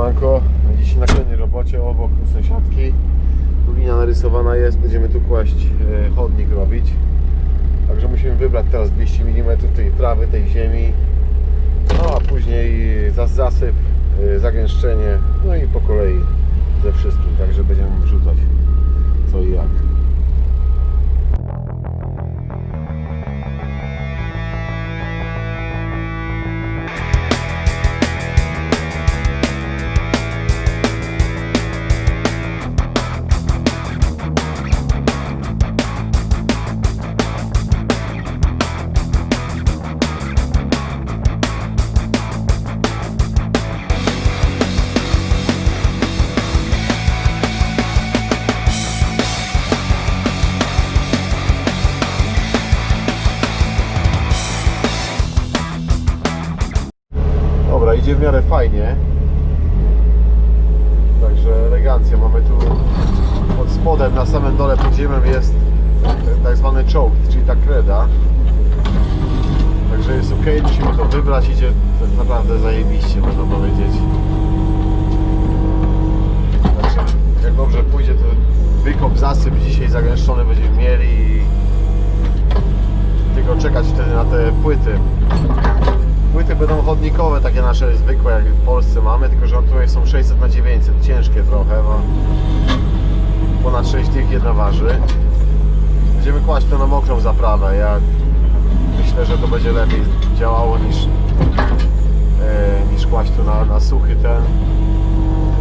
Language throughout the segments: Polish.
Siemanko, dziś na kolejnej robocie obok sąsiadki. Tu linia narysowana jest, będziemy tu kłaść e, chodnik robić. Także musimy wybrać teraz 200 mm tej trawy, tej ziemi. No a później zas zasyp, e, zagęszczenie, no i po kolei ze wszystkim. Także będziemy wrzucać co i jak. Miarę fajnie. Także elegancja. Mamy tu pod spodem, na samym dole pod ziemią jest tak zwany czołg, czyli ta kreda. Także jest ok, musimy to wybrać, idzie tak naprawdę zajebiście, można powiedzieć. Także jak dobrze pójdzie, to wykop, zasyp dzisiaj zagęszczony będziemy mieli tylko czekać wtedy na te płyty. Płyty będą chodnikowe, takie nasze zwykłe, jak w Polsce mamy, tylko że tutaj są 600 na 900, ciężkie trochę, bo ponad 6 tych jedna waży. Będziemy kłaść to na mokrą zaprawę. Ja myślę, że to będzie lepiej działało niż, e, niż kłaść to na, na suchy ten.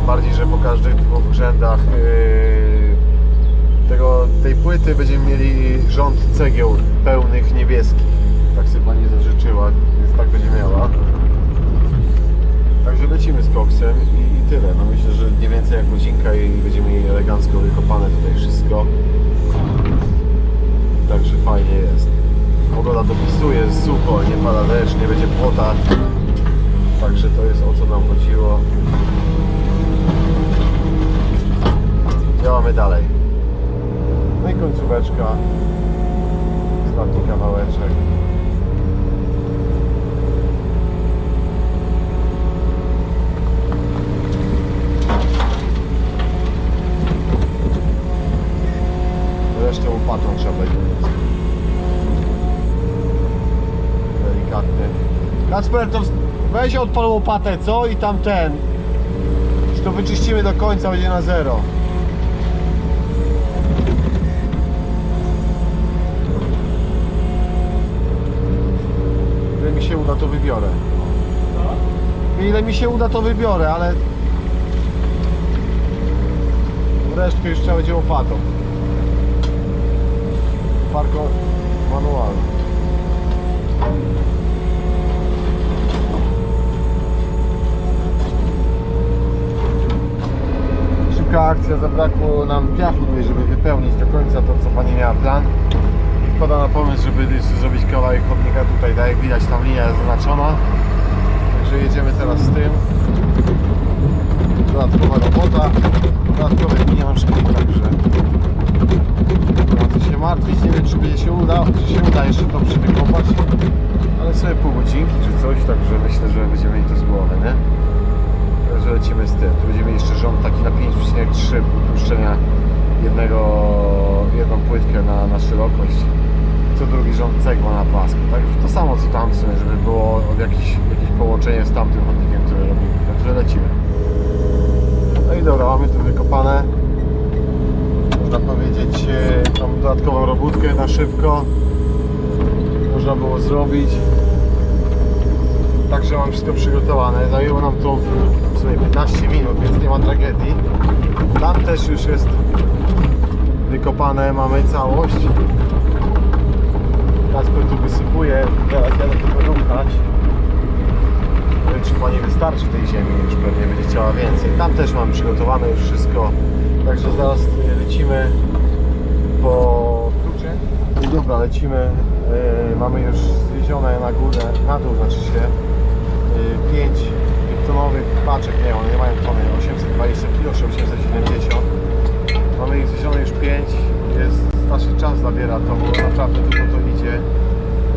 Bardziej, że po każdych dwóch rzędach e, tego, tej płyty będziemy mieli rząd cegieł pełnych niebieskich. Tak sobie pani zażyczyła, tak będzie miała. Także lecimy z koksem i, i tyle. No myślę, że nie więcej jak godzinka i będziemy mieli elegancko wykopane tutaj wszystko. Także fajnie jest. Pogoda dopisuje, jest sucho, nie pada deszcz, nie będzie płota. Także to jest o co nam chodziło. Działamy dalej. No i końcóweczka. Ostatni kawałeczek. Resztę łopatą trzeba będzie. Delikatny. Kacper, to weź odpal łopatę, co? I tam ten. Już to wyczyścimy do końca, będzie na zero. Ile mi się uda, to wybiorę. Ile mi się uda, to wybiorę, ale resztkę już trzeba będzie łopatą. Parko manualne. Szybka akcja, zabrakło nam piachu żeby wypełnić do końca to, co Pani miała plan. I wpada na pomysł, żeby zrobić kawałek chodnika tutaj, tak jak widać tam linia jest zaznaczona. Także jedziemy teraz z tym. Dodatkowa robota, dodatkowe pieniążki, także co się martwić, nie wiem czy będzie się uda, czy się uda jeszcze to przywykopać, ale sobie pół godzinki czy coś, także myślę, że będziemy mieli to z głowy, nie? Także lecimy z tym. Tu będziemy jeszcze rząd taki na 5,3 puszczenia jednego, jedną płytkę na, na szerokość. Co drugi rząd cegła na pasku. Tak, to samo co tam w sumie, żeby było od jakiś, jakieś połączenie z tamtym chodnikiem, który robimy. Także lecimy. No i dobra, mamy tu wykopane. Można powiedzieć e, tą dodatkową robótkę na szybko. Można było zrobić. Także mam wszystko przygotowane. Zajęło nam to w sumie 15 minut, więc nie ma tragedii. Tam też już jest wykopane, mamy całość. Kasper tu wysypuje, teraz jadę tylko ruchać. Nie czy pani wystarczy tej ziemi, już pewnie będzie chciała więcej. Tam też mamy przygotowane już wszystko. Także zaraz y, lecimy po klucze. I dobra, lecimy. Y, mamy już zwiezione na górę, na dół znaczy się. 5 tonowych paczek, nie, one nie mają tony, 820 kg czy 870. Mamy ich zwiezione już 5. Jest starszy czas zabiera to, bo naprawdę dużo to idzie.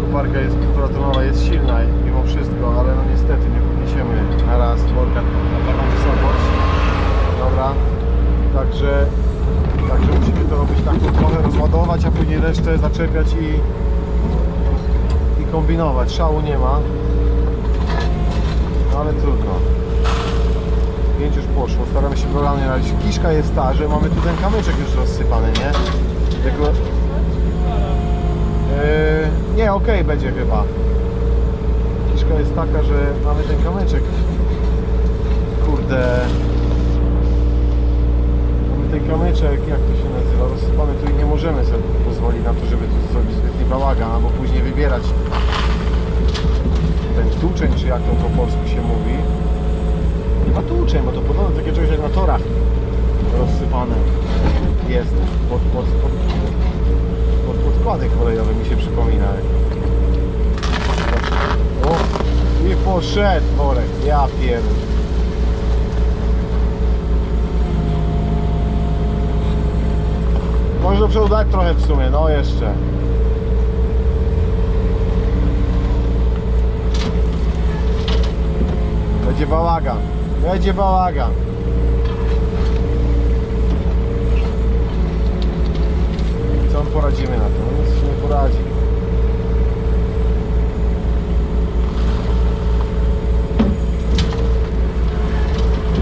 Koparka jest półtora jest silna mimo wszystko, ale no niestety nie podniesiemy na raz worka na taką wysokość. Także, także musimy to robić tak trochę rozładować, a później resztę zaczepiać i, i kombinować. Szału nie ma. No ale trudno. Pięć już poszło, staramy się programie radzić. Kiszka jest ta, że mamy tu ten kamyczek już rozsypany, nie? Yy, nie, okej będzie chyba. Kiszka jest taka, że mamy ten kamyczek. Kurde. Kamyczek, jak to się nazywa, rozsypany i nie możemy sobie pozwolić na to, żeby tu zrobić zbytni bałagan, albo później wybierać ten tłuczeń, czy jak to po polsku się mówi. Chyba tłuczeń, bo to podobno do takie czegoś jak na torach rozsypane jest pod, pod, pod, pod podkłady kolejowe mi się przypomina. O, i poszedł worek, ja pierdolę. Może do przodu trochę w sumie, no jeszcze. Będzie bałagan. Będzie bałagan. Co my poradzimy na to? Nic się nie poradzi.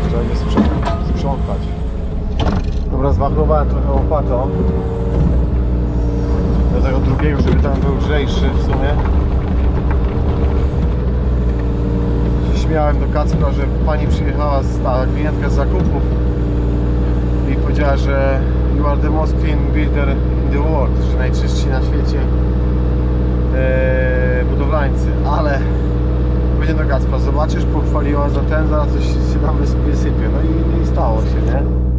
Trzeba nie sprzątać. sprzątać. Dobra, zwachlowałem trochę łopatą. Do tego drugiego, żeby tam był lżejszy w sumie. Śmiałem do Kacpra, że pani przyjechała z ta klientka z zakupów i powiedziała, że you are the most clean builder in the world, że najczystsi na świecie e, budowlańcy, ale będzie do Kacpra, zobaczysz, pochwaliła za ten, zaraz coś się nam wys- wysypie, no i, i stało się, nie?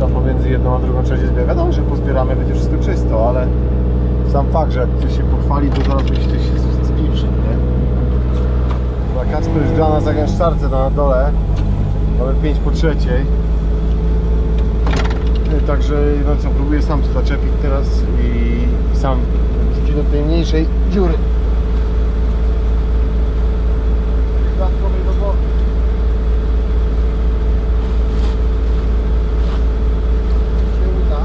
Tam pomiędzy jedną a drugą część zbiera. Wiadomo, że pozbieramy, będzie wszystko czysto, ale sam fakt, że jak ktoś się pochwali, to zaraz będzie ktoś się spieprzy, nie? Dobra, Kacper już gra na zagęszczarce na dole. Mamy 5 po trzeciej. Y, Także no co, próbuję sam to zaczepić teraz i, i sam wrzucić do tej mniejszej dziury. Dodatkowej do boku. Się uda.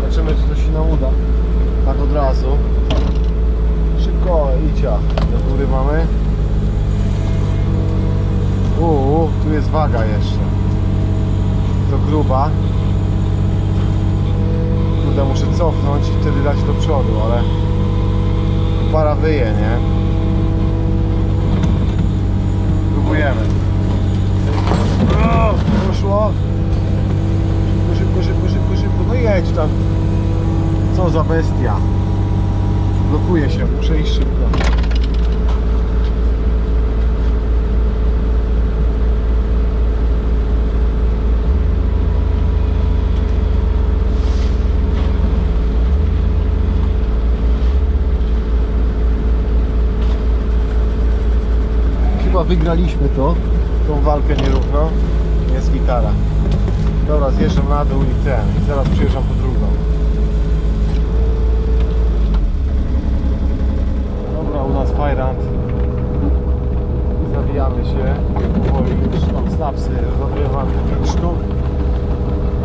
Zobaczymy, czy to się nam uda. Tak od razu. Szybko, icia. Do góry mamy. Uuu, tu jest waga jeszcze. To gruba. Kurde, muszę cofnąć i wtedy dać do przodu, ale para wyje, nie? Próbujemy. O, Poszło. Szybko, szybko, szybko, szybko, szybko. No jedź tam. Co za bestia. Blokuje się, muszę iść szybko. Chyba wygraliśmy to, tą walkę nierówną. Jest gitara. Dobra, zjeżdżam na dół i ten. I zaraz przyjeżdżam po drugą. Dobra, u nas fajrant. Zawijamy się. Powoli już mam snapsy. 5 sztuk.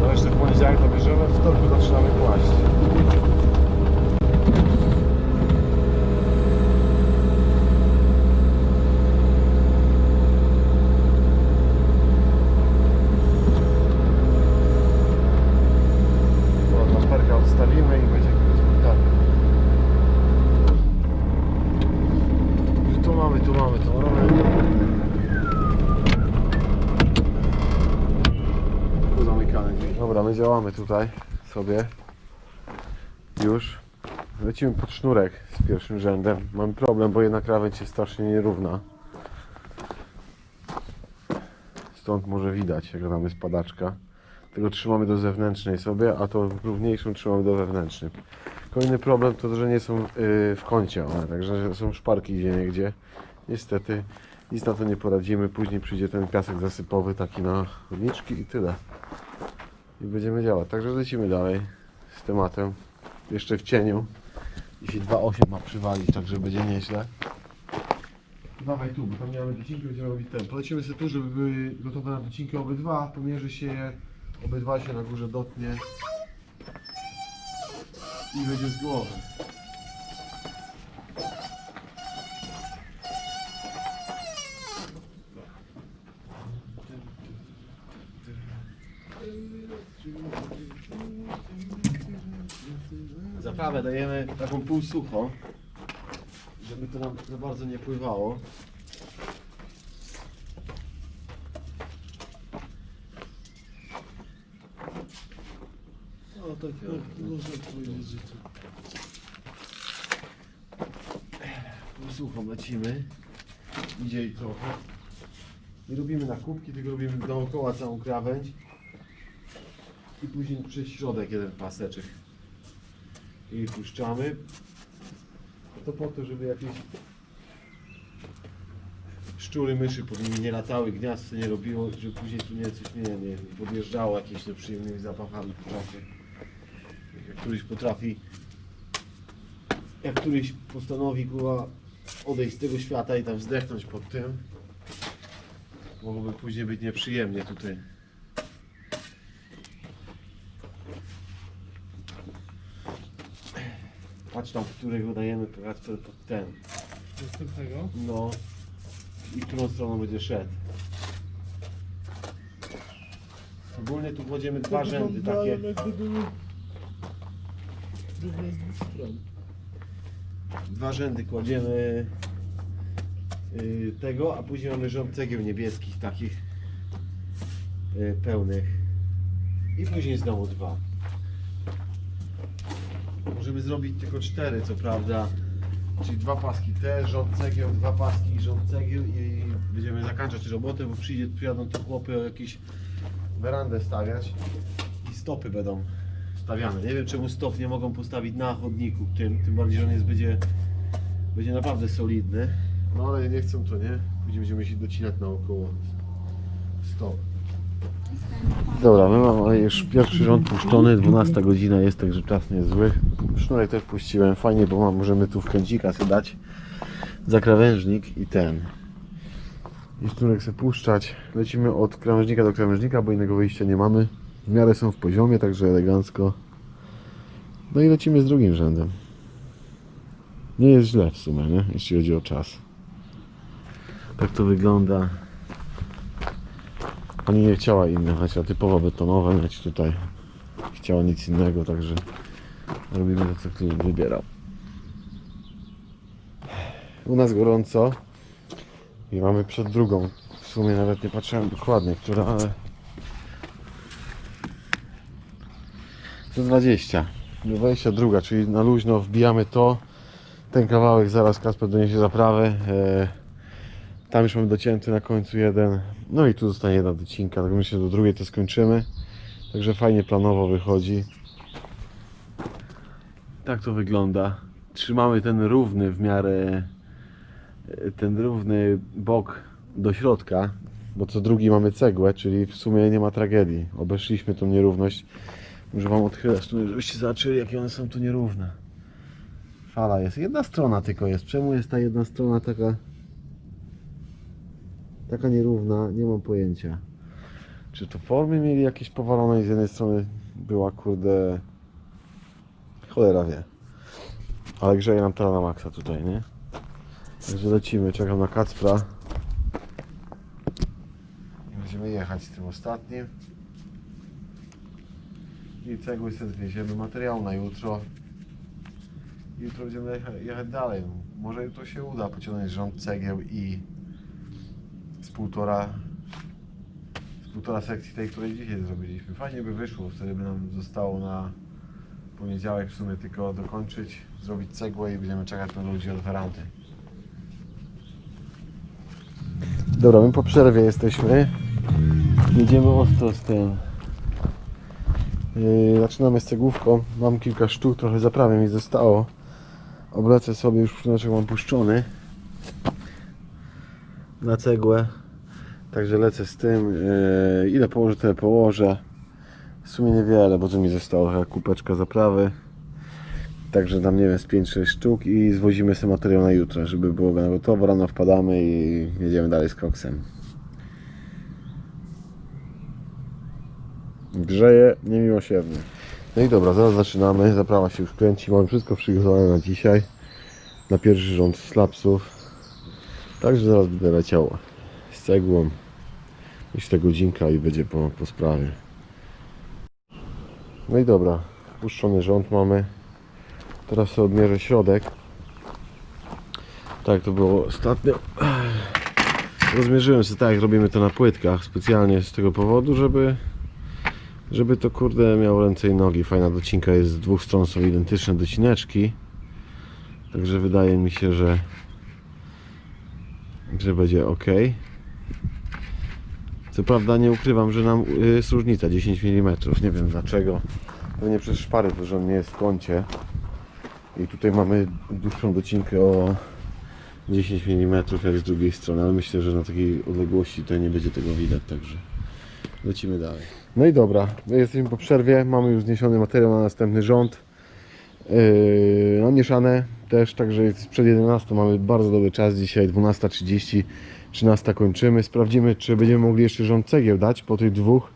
No jeszcze w poniedziałek to bierzemy. W wtorku zaczynamy kłaść. To lamperka odstawimy i będzie tak. Mamy, tu mamy, tu mamy. Tu zamykane drzwi. Dobra, my działamy tutaj sobie. Już. Lecimy pod sznurek z pierwszym rzędem. Mam problem, bo jedna krawędź jest strasznie nierówna. Stąd może widać, jak tam jest padaczka. Tego trzymamy do zewnętrznej sobie, a to równiejszą trzymamy do wewnętrznej. Kolejny problem to, że nie są yy, w kącie one, także są szparki gdzie niegdzie. Niestety Nic na to nie poradzimy. Później przyjdzie ten piasek zasypowy taki na chodniczki i tyle. I będziemy działać. Także lecimy dalej z tematem. Jeszcze w cieniu. Jeśli 2,8 ma przywalić, także będzie nieźle. Dawaj tu, bo tam nie mamy docinki, będziemy robić ten. Polecimy sobie tu, żeby były gotowe na docinki obydwa. Pomierzy się je, obydwa się na górze dotnie. I będzie z głowy. Zaprawę dajemy taką półsuchą, żeby to nam za bardzo nie pływało. Tak, no, można powiedzieć, że lecimy. Idzie i trochę. Nie robimy na kubki, tylko robimy dookoła całą krawędź. I później przez środek jeden paseczek. I puszczamy. To po to, żeby jakieś szczury, myszy pod nimi nie latały, gniazd nie robiło, żeby później tu nie coś nie, nie, nie podjeżdżało jakimiś nieprzyjemnymi zapachami po czasie. Któryś potrafi, jak któryś postanowi kurwa odejść z tego świata i tam zdechnąć pod tym, mogłoby później być nieprzyjemnie tutaj. Patrz tam, którego dajemy Kacper pod ten. Następnego? No. I którą stroną będzie szedł. Ogólnie tu kładziemy dwa rzędy takie. Z dwóch stron. Dwa rzędy kładziemy y, tego, a później mamy rząd cegieł niebieskich takich y, pełnych. I później znowu dwa. Możemy zrobić tylko cztery, co prawda. Czyli dwa paski te, rząd cegieł, dwa paski rząd cegieł i będziemy zakończać robotę, bo przyjdzie, przyjadą tu chłopy jakieś werandę stawiać i stopy będą stawiane. Nie wiem czemu stop nie mogą postawić na chodniku tym, tym bardziej, że on jest będzie, będzie naprawdę solidny. No ale nie chcą to, nie? Później będziemy się docinać naokoło stop. Dobra, my mamy już pierwszy rząd puszczony, 12 godzina jest, także czas nie jest zły. Sznurek też puściłem, fajnie, bo mam, możemy tu w kęcika sobie dać za krawężnik i ten. I sznurek sobie puszczać. Lecimy od krawężnika do krawężnika, bo innego wyjścia nie mamy. W miarę są w poziomie, także elegancko. No i lecimy z drugim rzędem. Nie jest źle w sumie, nie? jeśli chodzi o czas. Tak to wygląda. Pani nie chciała innych, a typowo betonowe mieć tutaj. Chciała nic innego, także robimy to, co klient wybierał. U nas gorąco i mamy przed drugą. W sumie nawet nie patrzyłem dokładnie, która, ale 120. 22, czyli na luźno wbijamy to. Ten kawałek zaraz Kasper doniesie zaprawę. E, tam już mamy docięty na końcu jeden. No i tu zostanie jedna docinka, tak myślę, że do drugiej to skończymy. Także fajnie planowo wychodzi. Tak to wygląda. Trzymamy ten równy w miarę e, ten równy bok do środka, bo co drugi mamy cegłę, czyli w sumie nie ma tragedii. Obeszliśmy tą nierówność. Może Wam odchylać, żebyście zobaczyli jakie one są tu nierówne. Fala jest. Jedna strona tylko jest. Czemu jest ta jedna strona taka taka nierówna? Nie mam pojęcia. Czy to formy mieli jakieś powalone i z jednej strony była kurde cholera wie. Ale grzeje nam teraz na maksa tutaj, nie? Także lecimy, czekam na Kacpra. I będziemy jechać z tym ostatnim. I cegły sobie zwieziemy materiał na jutro. Jutro będziemy jecha- jechać dalej. Może jutro się uda pociągnąć rząd cegieł i z półtora z półtora sekcji tej, której dzisiaj zrobiliśmy. Fajnie by wyszło, wtedy by nam zostało na poniedziałek w sumie tylko dokończyć, zrobić cegłę i będziemy czekać na ludzi od werandy. Dobra, my po przerwie jesteśmy. Jedziemy ostro z tym. Yy, zaczynamy z cegłówką. Mam kilka sztuk, trochę zaprawy mi zostało. Oblecę sobie już przynajmniej mam puszczony. na cegłę. Także lecę z tym. Yy, ile położę, tyle położę. W sumie niewiele, bo tu mi została chyba kupeczka zaprawy. Także tam nie wiem, z 5-6 sztuk i zwozimy sobie materiał na jutro, żeby było na gotowo. Rano wpadamy i jedziemy dalej z koksem. Grzeje niemiłosiernie. No i dobra, zaraz zaczynamy. Zaprawa się już kręci. Mamy wszystko przygotowane na dzisiaj. Na pierwszy rząd slapsów. Także zaraz będę leciał z cegłą. Myślę godzinka i będzie po, po sprawie. No i dobra, puszczony rząd mamy. Teraz sobie odmierzę środek. Tak to było ostatnio. Rozmierzyłem sobie tak jak robimy to na płytkach specjalnie z tego powodu, żeby żeby to kurde miało ręce i nogi. Fajna docinka jest z dwóch stron są identyczne docineczki. Także wydaje mi się, że że będzie ok. Co prawda nie ukrywam, że nam y, jest różnica 10 mm. Nie wiem dlaczego. Pewnie przez szpary to, że on nie jest w kącie. I tutaj mamy dłuższą docinkę o 10 mm jak z drugiej strony, ale myślę, że na takiej odległości to nie będzie tego widać, także lecimy dalej. No i dobra, my jesteśmy po przerwie, mamy już zniesiony materiał na następny rząd. Yy, namieszane też, także jest przed 11 mamy bardzo dobry czas dzisiaj, 12.30, 13 kończymy. Sprawdzimy, czy będziemy mogli jeszcze rząd cegieł dać po tych dwóch.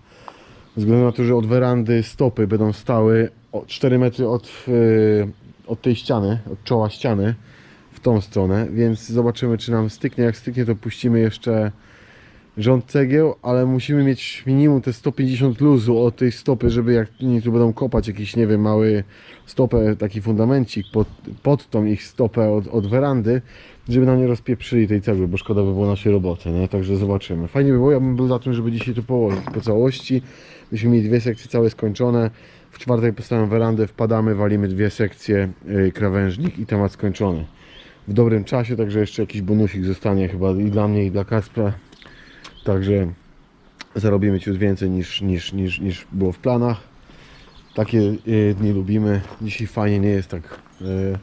Ze względu na to, że od werandy stopy będą stały o 4 metry od, yy, od tej ściany, od czoła ściany w tą stronę, więc zobaczymy, czy nam styknie. Jak styknie, to puścimy jeszcze rząd cegieł, ale musimy mieć minimum te 150 luzu od tej stopy, żeby jak oni tu będą kopać jakiś, nie wiem, mały stopę, taki fundamencik pod, pod tą ich stopę od, od werandy, żeby nam nie rozpieprzyli tej cegły, bo szkoda by było naszej roboty, nie? Także zobaczymy. Fajnie by było, ja bym był za tym, żeby dzisiaj to położyć po całości. Byśmy mieli dwie sekcje całe skończone. W czwartek postawiam werandę, wpadamy, walimy dwie sekcje, yy, krawężnik i temat skończony. W dobrym czasie, także jeszcze jakiś bonusik zostanie chyba i dla mnie i dla Kaspra. Także zarobimy ciut więcej niż, niż, niż, niż było w planach. Takie y, dni lubimy. Dzisiaj fajnie nie jest tak y,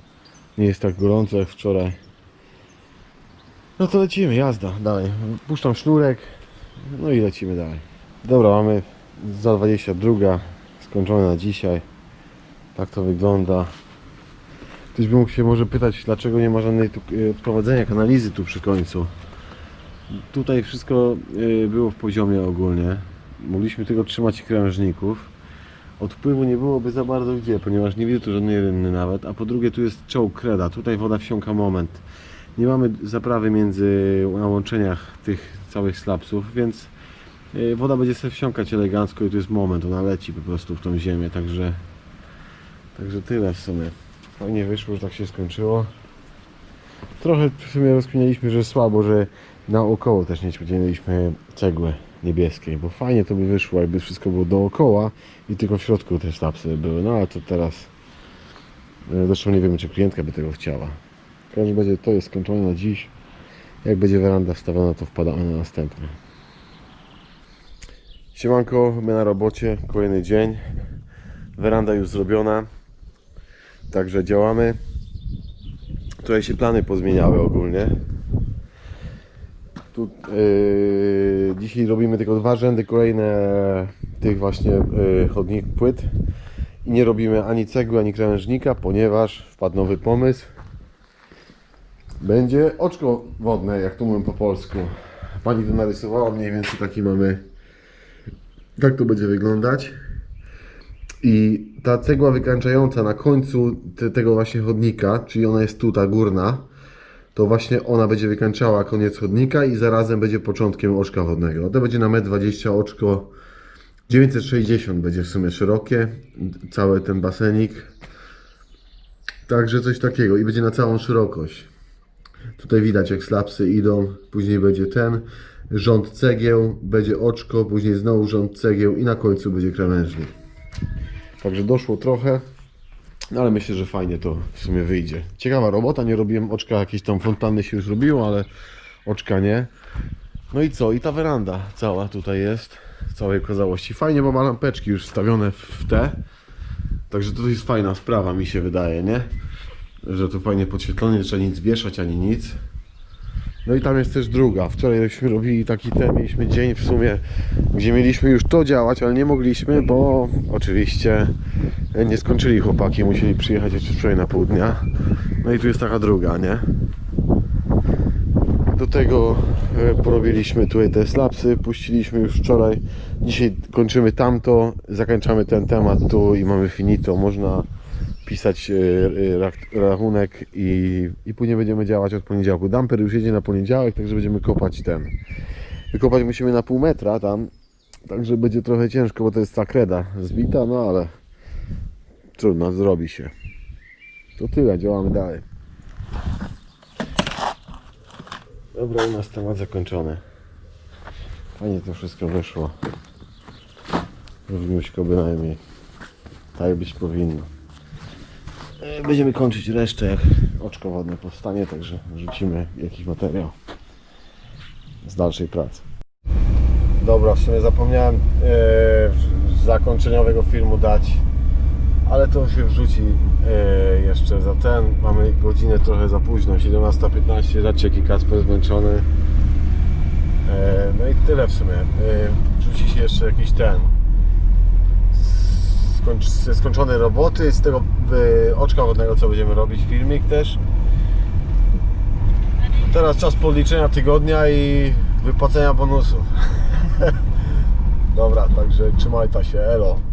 nie jest tak gorąco jak wczoraj. No to lecimy, jazda, dalej. Puszczam sznurek, no i lecimy dalej. Dobra, mamy za 22 skończone na dzisiaj. Tak to wygląda. Ktoś by mógł się może pytać, dlaczego nie ma żadnej tu, y, odprowadzenia kanalizy tu przy końcu. Tutaj wszystko y, było w poziomie ogólnie. Mogliśmy tylko trzymać krężników. Odpływu nie byłoby za bardzo gdzie, ponieważ nie widzę tu żadnej rynny nawet. A po drugie tu jest czołg kreda. Tutaj woda wsiąka moment. Nie mamy zaprawy między na łączeniach tych całych slapsów, więc y, woda będzie sobie wsiąkać elegancko i tu jest moment. Ona leci po prostu w tą ziemię, także także tyle w sumie. Fajnie wyszło, że tak się skończyło. Trochę w sumie rozkminialiśmy, że słabo, że naokoło też nie spodziewaliśmy cegły niebieskiej, bo fajnie to by wyszło, jakby wszystko było dookoła i tylko w środku te slapsy były, no ale to teraz e, zresztą nie wiemy, czy klientka by tego chciała. W każdym razie to jest skończone na dziś. Jak będzie weranda wstawiona, to wpadamy na następne. Siemanko, my na robocie, kolejny dzień. Weranda już zrobiona, także działamy. Tutaj się plany pozmieniały ogólnie. Tu, yy, dzisiaj robimy tylko dwa rzędy kolejne tych właśnie yy, chodnik płyt i nie robimy ani cegły, ani krawężnika, ponieważ wpadł nowy pomysł. Będzie oczko wodne, jak to mówią po polsku. Pani to narysowała, mniej więcej taki mamy. Tak to będzie wyglądać. I ta cegła wykańczająca na końcu te, tego właśnie chodnika, czyli ona jest tu, ta górna, to właśnie ona będzie wykańczała koniec chodnika i zarazem będzie początkiem oczka wodnego. To będzie na 1,20 m oczko 960 będzie w sumie szerokie, cały ten basenik. Także coś takiego i będzie na całą szerokość. Tutaj widać jak slapsy idą, później będzie ten rząd cegieł, będzie oczko, później znowu rząd cegieł i na końcu będzie krawężnik. Także doszło trochę, no ale myślę, że fajnie to w sumie wyjdzie. Ciekawa robota, nie robiłem oczka, jakieś tam fontanny się już robiło, ale oczka nie. No i co? I ta weranda cała tutaj jest, w całej okazałości. Fajnie, bo ma lampeczki już wstawione w te. Także to jest fajna sprawa, mi się wydaje, nie? Że tu fajnie podświetlone, nie trzeba nic wieszać ani nic. No i tam jest też druga. Wczoraj żeśmy robili taki ten, mieliśmy dzień w sumie, gdzie mieliśmy już to działać, ale nie mogliśmy, bo oczywiście nie skończyli chłopaki, musieli przyjechać jeszcze wczoraj na pół dnia. No i tu jest taka druga, nie? Do tego e, porobiliśmy tutaj te slapsy, puściliśmy już wczoraj. Dzisiaj kończymy tamto, zakończamy ten temat tu i mamy finito. Można pisać e, e, rach- rachunek i, i później będziemy działać od poniedziałku. Damper już jedzie na poniedziałek, także będziemy kopać ten. Wykopać musimy na pół metra tam, także będzie trochę ciężko, bo to jest ta kreda zbita, no ale trudno, zrobi się. To tyle, działamy dalej. Dobra, u nas temat zakończony. Fajnie to wszystko wyszło. Równiuśko bynajmniej. Tak być powinno. E, Będziemy kończyć resztę, jak oczko wodne powstanie, także wrzucimy jakiś materiał z dalszej pracy. Dobra, w sumie zapomniałem e, zakończeniowego filmu dać, ale to się wrzuci e, jeszcze za ten. Mamy godzinę trochę za późno, 17.15, zobaczcie jaki Kacper zmęczony. No i tyle w sumie. E, wrzuci się jeszcze jakiś ten skończ, ze skończonej roboty, z tego e, oczka wodnego, co będziemy robić, filmik też. Teraz czas podliczenia tygodnia i wypłacenia bonusów. Dobra, także trzymaj ta się, elo.